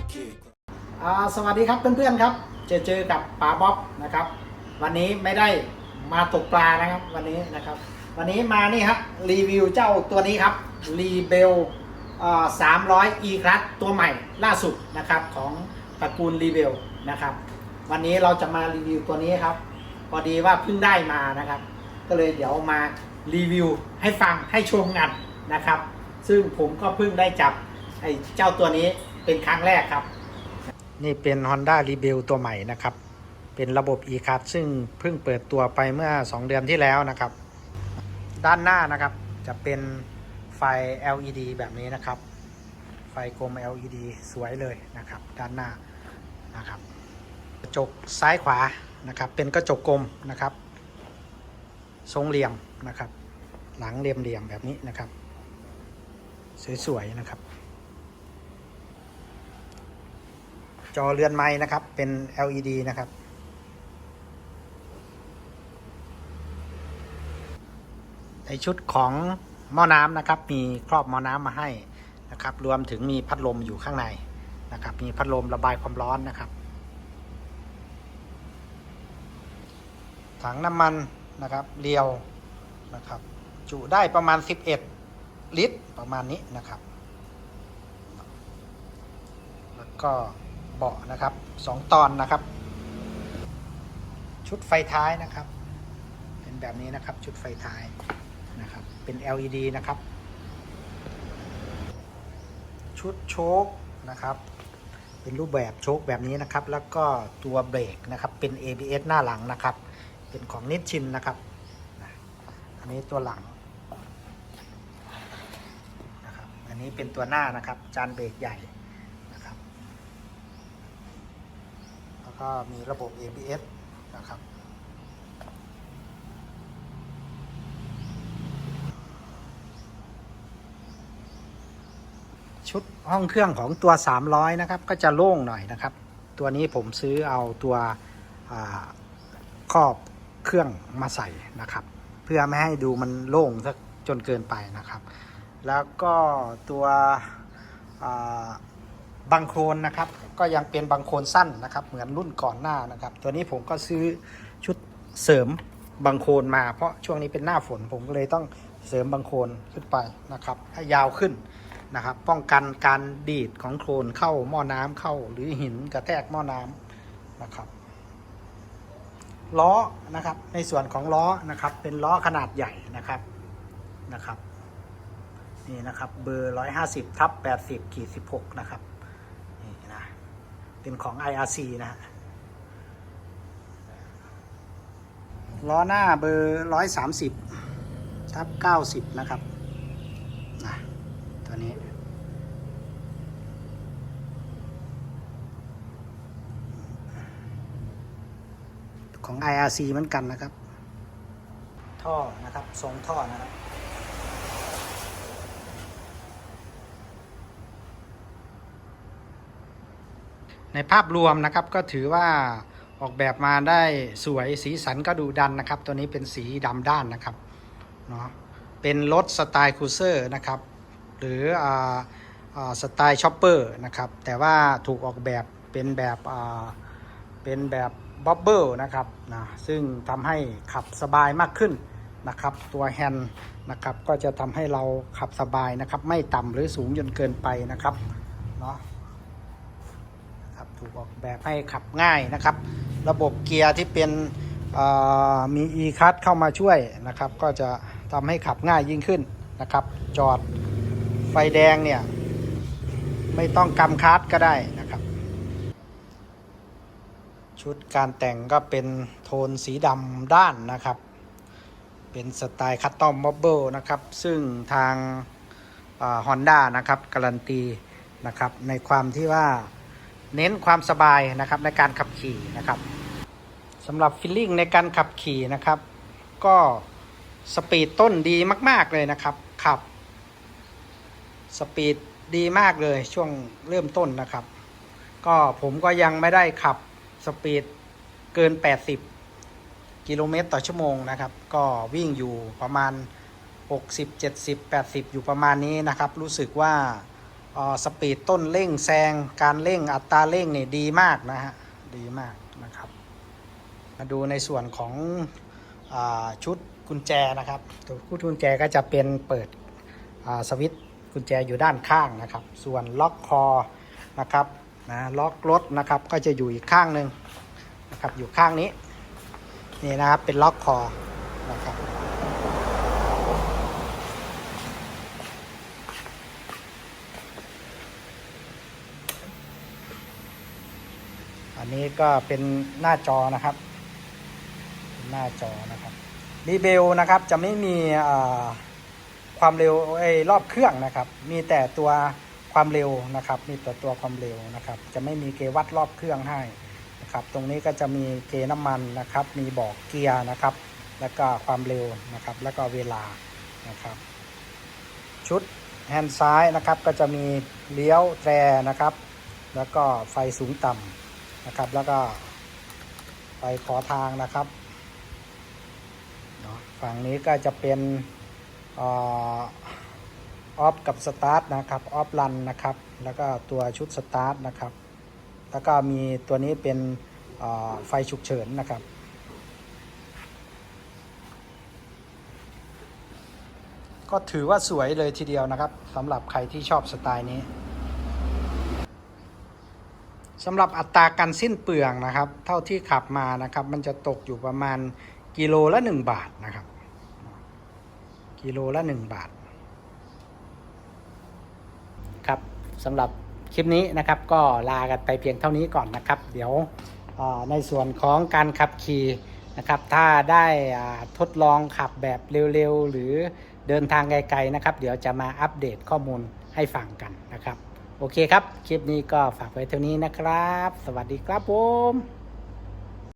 สวัสดีครับเพื่อนๆครับ เจอเจอกับป๋าบ๊อบนะครับ วันนี้ไม่ได้มาตกปลานะครับวันนี้นะครับ วันนี้มานี่ครับรีวิวเจ้าตัวนี้ครับรีเบลสามร้อยอีคลัสตัวใหม่ล่าสุดนะครับของตระกูลรีเบลนะครับ วันนี้เราจะมารีวิวตัวนี้ครับพอดีว่าเพิ่งได้มานะครับ ก็เลยเดี๋ยวมารีวิวให้ฟังให้ชมกันนะครับ ซึ่งผมก็เพิ่งได้จับไอ้เจ้าตัวนี้ เป็นครั้งแรกครับ นี่เป็น Honda Rebel ตัวใหม่นะครับ เป็นระบบ e-card ซึ่งเพิ่งเปิดตัวไปเมื่อ 2 เดือนที่แล้วนะครับ ด้านหน้านะครับจะเป็นไฟ LED แบบนี้นะครับ ไฟกลม LED สวยเลยนะครับ ด้านหน้านะครับ กระจกซ้ายขวานะครับ เป็นกระจกกลมนะครับ ทรงเหลี่ยมนะครับ หลังเหลี่ยมๆแบบนี้นะครับ สวยๆนะครับ จอเรือนไม้นะครับ เป็น LED นะครับ ในชุดของหม้อน้ำนะครับ มีครอบหม้อน้ำมาให้นะครับ รวมถึงมีพัดลมอยู่ข้างในนะครับ มีพัดลมระบายความร้อนนะครับ ถังน้ำมันนะครับ เรียวนะครับ จุได้ประมาณ 11 ลิตรประมาณนี้นะครับ แล้วก็ เบาะนะครับสองตอนนะครับ ชุดไฟท้ายนะครับ เป็นแบบนี้นะครับชุดไฟท้ายนะครับ เป็น LED นะครับ ชุดโชคนะครับ เป็นรูปแบบโชคแบบนี้นะครับ แล้วก็ตัวเบรกนะครับ เป็น ABS หน้าหลังนะครับ เป็นของนิชชินนะครับ อันนี้ตัวหลังนะครับอันนี้เป็นตัวหน้านะครับ จานเบรกใหญ่นะครับ แล้ว ก็มีระบบ ABS นะครับ ชุดห้องเครื่องของตัว 300 นะครับ ก็จะโล่งหน่อยนะครับ ตัวนี้ผมซื้อเอาตัวครอบเครื่องมาใส่นะครับ เพื่อไม่ให้ดูมันโล่งสักจนเกินไปนะครับ แล้วก็ตัว อ่างโคลนนะครับ ก็ยังเป็นบังโคลนสั้นนะครับ เหมือนรุ่นก่อนหน้านะครับ ตัวนี้ผมก็ซื้อชุดเสริมบังโคลนมา เพราะช่วงนี้เป็นหน้าฝนผมก็เลยต้องเสริมบังโคลนขึ้นไปนะครับให้ยาวขึ้นนะครับ ป้องกันการดีดของโคลนเข้าหม้อน้ำเข้า หรือหินกระแทกหม้อน้ำนะครับล้อนะครับ ในส่วนของล้อนะครับ เป็นล้อขนาดใหญ่นะครับนะครับนี่นะครับเบอร์ 150ทับ80ขีด16 นะครับ เป็นของ IRC นะฮะล้อหน้าเบอร์130ทับ90นะครับนะตัวนี้ ของ IRC เหมือนกันนะครับ ท่อนะครับทรงท่อนะครับ ในภาพรวมนะครับก็ถือว่าออกแบบมาได้สวยสีสันก็ดูดันนะครับ ตัวนี้เป็นสีดำด้านนะครับเนาะเป็นรถสไตล์คูเซอร์นะครับ หรืออ่าสไตล์ช็อปเปอร์นะครับ แต่ว่าถูกออกแบบเป็นแบบอ่าเป็นแบบบับเบิลนะครับนะซึ่งทำให้ขับสบายมากขึ้นนะครับ ตัวแฮนด์นะครับก็จะทำให้เราขับสบายนะครับ ไม่ต่ำหรือสูงจนเกินไปนะครับเนาะ ถูกออกแบบให้ขับง่ายนะครับ ระบบเกียร์ที่เป็นมี e c u t เข้ามาช่วยนะครับ ก็จะทำให้ขับง่ายยิ่งขึ้นนะครับ จอดไฟแดงเนี่ย ไม่ต้องกำคัสก็ได้นะครับ ชุดการแต่งก็เป็นโทนสีดำด้านนะครับ เป็นสไตล์คัตตอมบับเบิลนะครับ ซึ่งทางฮอนด้านะครับ การันตีนะครับในความที่ว่า เน้นความสบายนะครับในการขับขี่นะครับสำหรับฟิลลิ่งในการขับขี่นะครับ ก็สปีดต้นดีมาก ๆเลยนะครับขับ สปีดดีมากเลยช่วงเริ่มต้นนะครับ ก็ผมก็ยังไม่ได้ขับสปีดเกิน 80 กิโลเมตรต่อชั่วโมงนะครับ ก็วิ่งอยู่ประมาณ 60 70 80 อยู่ประมาณนี้นะครับ รู้สึกว่า สปีดต้นเร่งแซงการเร่งอัตราเร่งนี่ดีมากนะฮะดีมากนะครับ มาดูในส่วนของอชุดกุญแจนะครับตัวชุดกุญแจก็จะเป็นเปิดสวิตช์กุญแจอยู่ด้านข้างนะครับ ส่วนล็อกคอนะครับนะล็อกรถนะครับก็จะอยู่อีกข้างหนึ่งนะครับอยู่ข้างนี้นี่นะครับเป็นล็อกคอนะครับ นี้ก็เป็นหน้าจอนะครับ หน้าจอนะครับรีเบลนะครับจะไม่มีความเร็วไอ้รอบเครื่องนะครับ มีแต่ตัวความเร็วนะครับ มีแต่ตัวความเร็วนะครับ จะไม่มีเกวัดรอบเครื่องให้นะครับ ตรงนี้ก็จะมีเกน้ำมันนะครับ มีบอกเกียร์นะครับ แล้วก็ความเร็วนะครับ แล้วก็เวลานะครับ ชุดแฮนด์ซ้ายนะครับก็จะมีเลี้ยวแตรนะครับ แล้วก็ไฟสูงต่ำ นะครับ แล้วก็ไฟขอทางนะครับฝั่งนี้ก็จะเป็นออฟกับสตาร์ทนะครับออฟรันนะครับ แล้วก็ตัวชุดสตาร์ทนะครับ แล้วก็มีตัวนี้เป็นไฟฉุกเฉินนะครับก็ถือว่าสวยเลยทีเดียวนะครับสำหรับใครที่ชอบสไตล์นี้ สำหรับอัตราการสิ้นเปลืองนะครับ เท่าที่ขับมานะครับ มันจะตกอยู่ประมาณกิโลละ 1 บาทนะครับ กิโลละ 1 บาท ครับสำหรับคลิปนี้นะครับ ก็ลากันไปเพียงเท่านี้ก่อนนะครับ เดี๋ยวในส่วนของการขับขี่นะครับ ถ้าได้ทดลองขับแบบเร็วๆ หรือเดินทางไกลๆนะครับ เดี๋ยวจะมาอัปเดตข้อมูลให้ฟังกันนะครับ โอเคครับ คลิปนี้ก็ฝากไว้เท่านี้นะครับ สวัสดีครับผม